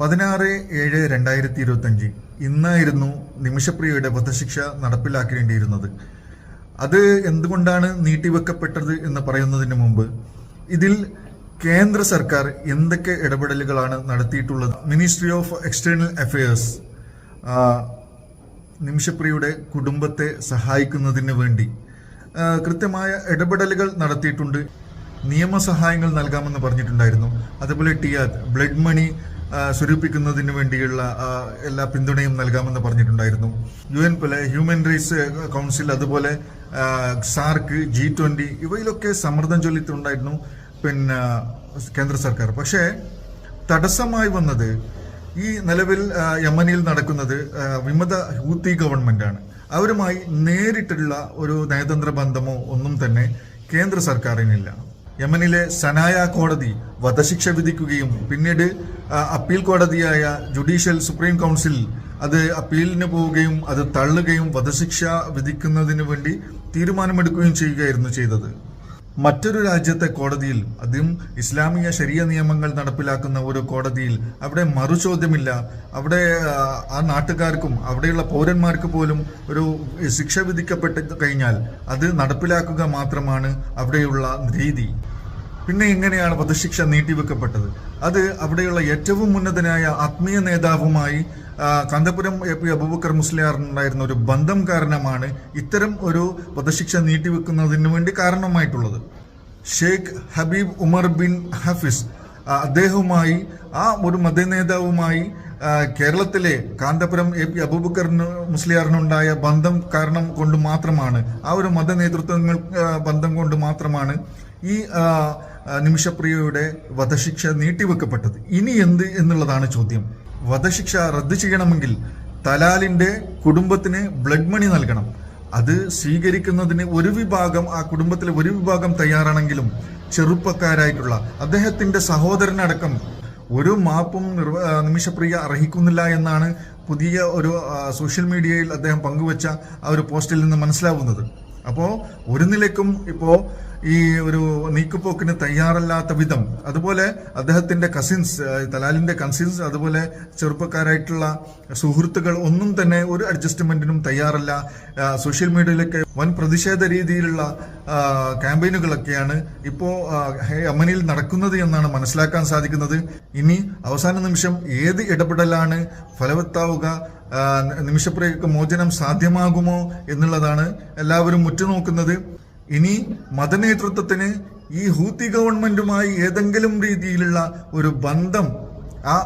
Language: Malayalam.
പതിനാറ് ഏഴ് രണ്ടായിരത്തി ഇരുപത്തി അഞ്ച് ഇന്നായിരുന്നു നിമിഷപ്രിയയുടെ വധശിക്ഷ നടപ്പിലാക്കേണ്ടിയിരുന്നത്. അത് എന്തുകൊണ്ടാണ് നീട്ടിവെക്കപ്പെട്ടത് എന്ന് പറയുന്നതിന് മുമ്പ് ഇതിൽ കേന്ദ്ര സർക്കാർ എന്തൊക്കെ ഇടപെടലുകളാണ് നടത്തിയിട്ടുള്ളത്? മിനിസ്ട്രി ഓഫ് എക്സ്റ്റേണൽ അഫയേഴ്സ് നിമിഷപ്രിയയുടെ കുടുംബത്തെ സഹായിക്കുന്നതിന് വേണ്ടി കൃത്യമായ ഇടപെടലുകൾ നടത്തിയിട്ടുണ്ട്. നിയമസഹായങ്ങൾ നൽകാമെന്ന് പറഞ്ഞിട്ടുണ്ടായിരുന്നു. അതുപോലെ ടിയാദ് ബ്ലഡ് മണി സ്വരൂപിക്കുന്നതിന് വേണ്ടിയുള്ള എല്ലാ പിന്തുണയും നൽകാമെന്ന് പറഞ്ഞിട്ടുണ്ടായിരുന്നു. യു എൻ പോലെ ഹ്യൂമൻ റൈറ്റ്സ് കൗൺസിൽ അതുപോലെ സാർക്ക് ജി ട്വന്റി ഇവയിലൊക്കെ സമ്മർദ്ദം ചൊല്ലിയിട്ടുണ്ടായിരുന്നു പിന്നെ കേന്ദ്ര സർക്കാർ. പക്ഷേ തടസ്സമായി വന്നത് ഈ നിലവിൽ യമനിൽ നടക്കുന്നത് വിമത ഹൂത്തി ഗവൺമെന്റാണ് അവരുമായി നേരിട്ടുള്ള ഒരു നയതന്ത്ര ബന്ധമോ ഒന്നും തന്നെ കേന്ദ്ര സർക്കാരിനില്ല. യമനിലെ സനായ കോടതി വധശിക്ഷ വിധിക്കുകയും പിന്നീട് അപ്പീൽ കോടതിയായ ജുഡീഷ്യൽ സുപ്രീം കൗൺസിൽ അത് അപ്പീലിന് പോവുകയും അത് തള്ളുകയും വധശിക്ഷ വിധിക്കുന്നതിന് വേണ്ടി തീരുമാനമെടുക്കുകയും ചെയ്യുകയായിരുന്നു ചെയ്തത്. മറ്റൊരു രാജ്യത്തെ കോടതിയിൽ അതും ഇസ്ലാമിക ശരിയ നിയമങ്ങൾ നടപ്പിലാക്കുന്ന ഒരു കോടതിയിൽ അവിടെ മറുചോദ്യമില്ല. അവിടെ ആ, നാട്ടുകാർക്കും അവിടെയുള്ള പൗരന്മാർക്ക് പോലും ഒരു ശിക്ഷ വിധിക്കപ്പെട്ട് കഴിഞ്ഞാൽ അത് നടപ്പിലാക്കുക മാത്രമാണ് അവിടെയുള്ള രീതി. പിന്നെ എങ്ങനെയാണ് വധശിക്ഷ നീട്ടിവെക്കപ്പെട്ടത്? അത് അവിടെയുള്ള ഏറ്റവും ഉന്നതനായ ആത്മീയ നേതാവുമായി കാന്തപുരം എ പി അബൂബക്കർ മുസ്ലിയാറിനുണ്ടായിരുന്ന ഒരു ബന്ധം കാരണമാണ് ഇത്തരം ഒരു വധശിക്ഷ നീട്ടിവെക്കുന്നതിന് വേണ്ടി കാരണമായിട്ടുള്ളത്. Sheikh Habib Umar bin Hafiz അദ്ദേഹവുമായി ആ ഒരു മതനേതാവുമായി കേരളത്തിലെ കാന്തപുരം എ പി അബൂബക്കറിന് മുസ്ലിയാറിനുണ്ടായ ബന്ധം കാരണം കൊണ്ട് മാത്രമാണ് ആ ഒരു മത നേതൃത്വങ്ങൾ ബന്ധം കൊണ്ട് മാത്രമാണ് ഈ നിമിഷപ്രിയയുടെ വധശിക്ഷ നീട്ടിവെക്കപ്പെട്ടത്. ഇനി എന്ത് എന്നുള്ളതാണ് ചോദ്യം. വധശിക്ഷ റദ്ദു ചെയ്യണമെങ്കിൽ തലാലിന്റെ കുടുംബത്തിന് ബ്ലഡ് മണി നൽകണം. അത് സ്വീകരിക്കുന്നതിന് ഒരു വിഭാഗം ആ കുടുംബത്തിലെ ഒരു വിഭാഗം തയ്യാറാണെങ്കിലും ചെറുപ്പക്കാരായിട്ടുള്ള അദ്ദേഹത്തിന്റെ സഹോദരനടക്കം ഒരു മാപ്പും നിർവ- നിമിഷപ്രിയ അർഹിക്കുന്നില്ല എന്നാണ് പുതിയ ഒരു സോഷ്യൽ മീഡിയയിൽ അദ്ദേഹം പങ്കുവച്ച ആ ഒരു പോസ്റ്റിൽ നിന്ന് മനസ്സിലാവുന്നത്. അപ്പോ ഒരു നിലയ്ക്കും ഇപ്പോ ഈ ഒരു നീക്കുപോക്കിന് തയ്യാറല്ലാത്ത വിധം അതുപോലെ അദ്ദേഹത്തിന്റെ കസിൻസ് തലാലിന്റെ കസിൻസ് അതുപോലെ ചെറുപ്പക്കാരായിട്ടുള്ള സുഹൃത്തുക്കൾ ഒന്നും തന്നെ ഒരു അഡ്ജസ്റ്റ്മെന്റിനും തയ്യാറല്ല. സോഷ്യൽ മീഡിയയിലൊക്കെ വൻ പ്രതിഷേധ രീതിയിലുള്ള ക്യാമ്പയിനുകളൊക്കെയാണ് ഇപ്പോ അമനിൽ നടക്കുന്നത് എന്നാണ് മനസ്സിലാക്കാൻ സാധിക്കുന്നത്. ഇനി അവസാന നിമിഷം ഏത് ഇടപെടലാണ് ഫലവത്താവുക നിമിഷപ്രിയക്ക് മോചനം സാധ്യമാകുമോ എന്നുള്ളതാണ് എല്ലാവരും ഉറ്റുനോക്കുന്നത്. ഇനി മതനേതൃത്വത്തിന് ഈ ഹൂത്തി ഗവൺമെന്റുമായി ഏതെങ്കിലും രീതിയിലുള്ള ഒരു ബന്ധം ആ